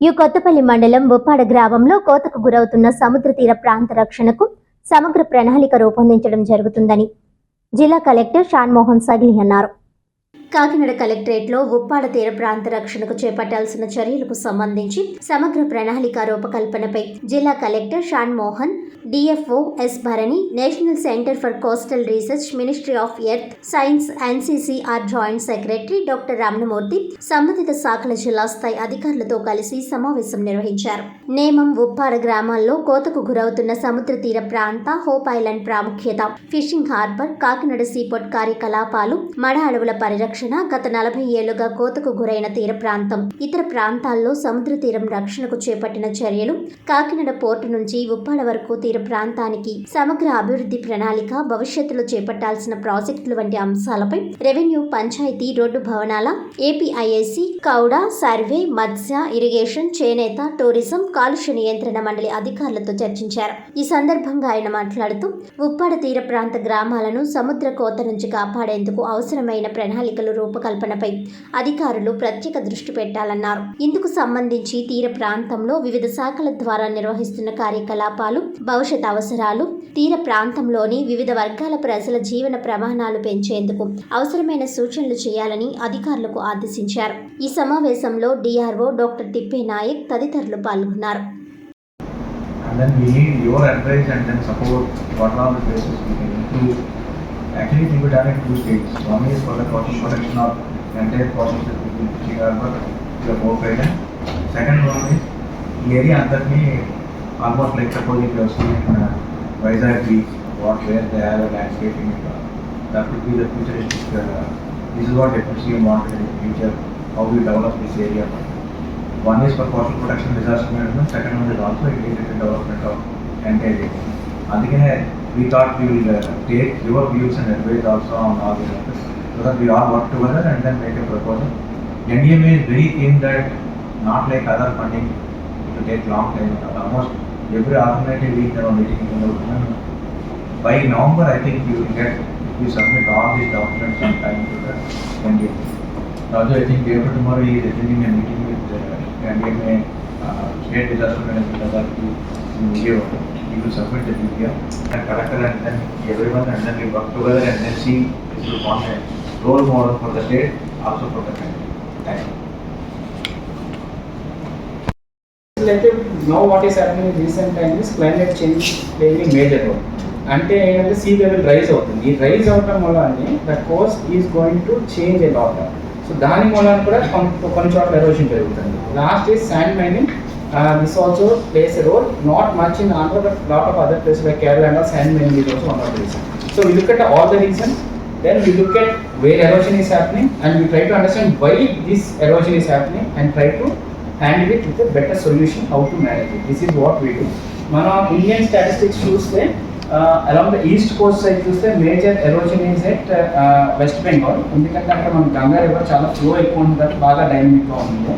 ఈ కొత్తపల్లి మండలం ఉప్పాడ గ్రామంలో కోతకు గురవుతున్న సముద్ర తీర ప్రాంత రక్షణకు సమగ్ర ప్రణాళిక రూపొందించడం జరుగుతుందని జిల్లా కలెక్టర్ షాన్మోహన్ సగిలి అన్నారు. కాకినాడ కలెక్టరేట్లో ఉప్పాడ తీర ప్రాంత రక్షణకు చేపట్టాల్సిన చర్యలకు సంబంధించి సమగ్ర ప్రణాళిక రూపకల్పనపై జిల్లా collector Shan Mohan DFO S Bharani national centre for coastal research ministry of earth science NCCR joint secretary doctor Ramanamurthy సంబంధిత శాఖల జిల్లా స్థాయి అధికారులతో కలిసి సమావేశం నిర్వహించారు. నేమం ఉప్పాడ గ్రామాల్లో కోతకు గురవుతున్న సముద్ర తీర ప్రాంత హోప్ ఐలాండ్ ప్రాముఖ్యత ఫిషింగ్ హార్బర్ కాకినాడ సీపోర్ట్ కార్యకలాపాలు మడ అడవుల పరిరక్షణ గత నలభై ఏళ్ళుగా కోతకు గురైన తీర ప్రాంతం. ఇతర ప్రాంతాల్లో సముద్ర తీరం రక్షణకు చేపట్టిన చర్యలు కాకినాడ పోర్టు నుంచి ఉప్పాడ వరకు తీర ప్రాంతానికి సమగ్ర అభివృద్ధి ప్రణాళిక భవిష్యత్తులో చేపట్టాల్సిన ప్రాజెక్టులు వంటి అంశాలపై రెవెన్యూ పంచాయతీ రోడ్డు భవనాల ఏపీఐఐసి కౌడ సర్వే మత్స్య ఇరిగేషన్ చేనేత టూరిజం కాలుష్య నియంత్రణ మండలి అధికారులతో చర్చించారు. ఈ సందర్భంగా ఆయన మాట్లాడుతూ ఉప్పాడ తీర ప్రాంత గ్రామాలను సముద్ర కోత నుంచి కాపాడేందుకు అవసరమైన ప్రణాళికలు రూపకల్పనపై అధికారులు ప్రత్యేక దృష్టి పెట్టాలన్నారు. ఇందుకు సంబంధించి తీర ప్రాంతంలో వివిధ శాఖల ద్వారా నిర్వహిస్తున్న కార్యకలాపాలు భవిష్యత్ అవసరాలు తీర ప్రాంతంలోని వివిధ వర్గాల ప్రజల జీవన ప్రమాణాలు పెంచేందుకు అవసరమైన సూచనలు చేయాలని అధికారులకు ఆదేశించారు. ఈ సమావేశంలో డిఆర్ఓ డాక్టర్ తిప్పే నాయక్ తదితరులు పాల్గొన్నారు. And then we need your advice and then support what are the places we can improve. Actually, it will be done in two stages. One is for the coastal protection of entire coastal between Fishing Harbour to the Boat Island. Second one is the area under me, almost like supposing you have seen uh, Vizag beach, what where they have a landscaping. uh, That could be the futuristic, uh, this is what FMC wanted in the future, how we develop this area. One is for coastal protection disaster management, second one is also integrated development of entire area. అందుకనే we thought we will uh, take your views and advice also on all these matters, so that we all work together and then make a proposal. NDMA is very keen that not like other funding, it will take long time, almost every alternative week there are meeting in the By November, I think you will get, you submit all these documents on time to the NDMA. Also, I think day after tomorrow he is attending a meeting with uh, NDMA, uh, State Disaster Management Authority in Vijayawada. He will submit the DPR and collector and then everyone and then we work together and then see this will form a role model for the state, also for the country. Thank you. let you know what is happening in recent times climate change playing a major role అంటే ఏంటంటే sea level rise అవుతుంది ఈ rise అవటం వల్ల the coast is going to change a lot so దాని మూలన కూడా కొన్ని కొన్ని చోట్ల ఎరోషన్ పెరుగుతుంది last is sand mining this also plays a role not much in Andhra but lot of other place like Kerala and sand mining is also one of the reason so we look at all the reasons then we look at where erosion is happening and we try to understand why this erosion is happening and try to handle it with a better solution how to manage it. This is what we do. మన Indian statistics చూస్తే along the east coast side చూస్తే major erosion is at West Bengal ఎందుకంటే అక్కడ మన Ganga river చాలా flow ఎక్కువ ఉంటుంది బాగా డైనమిక్గా ఉంది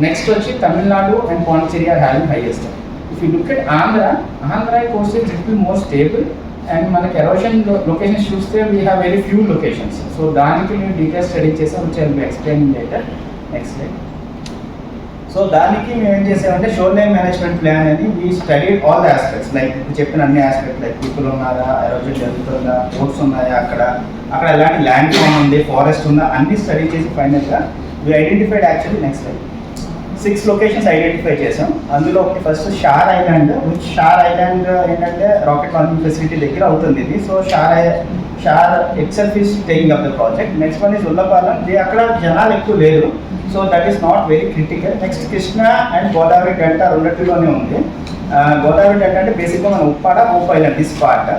నెక్స్ట్ వచ్చి Tamil Nadu and Pondicherry are having highest if you look at Andhra Andhra coast is little more stable and మనకి ఎరోషన్ లొకేషన్స్ చూస్తే we have very few locations so దానికి మేము డీటెయిల్స్ స్టడీ చేసాం which I'll be explain later next slide so దానికి మేము ఏం చేసామంటే షోర్ line management plan అని we study all the aspects like ఇప్పుడు చెప్పిన అన్ని ఆస్పెక్ట్స్ లైక్ పీపుల్ ఉన్నారా ఎరోజన్ జరుగుతుందా బోట్స్ ఉన్నాయా అక్కడ అక్కడ ఎలాంటి ల్యాండ్ ఫామ్ ఉంది ఫారెస్ట్ ఉందా అన్ని స్టడీ చేసి ఫైనల్గా we identified actually next like six locations identify చేసాం అందులో ఒకటి first SHAR island which SHAR island ఏంటంటే రాకెట్ లాంచింగ్ ఫెసిలిటీ దగ్గర అవుతుంది ఇది. So SHAR SHAR itself is taking up the project next one is Ullapalem ఇది అక్కడ జనాలు ఎక్కువ లేరు. So that is not very critical next Krishna and Godavari delta రెండింటిలోనే ఉంది. Uh, గోదావరి డెల్టా అంటే బేసిక్గా మన Uppada of island this part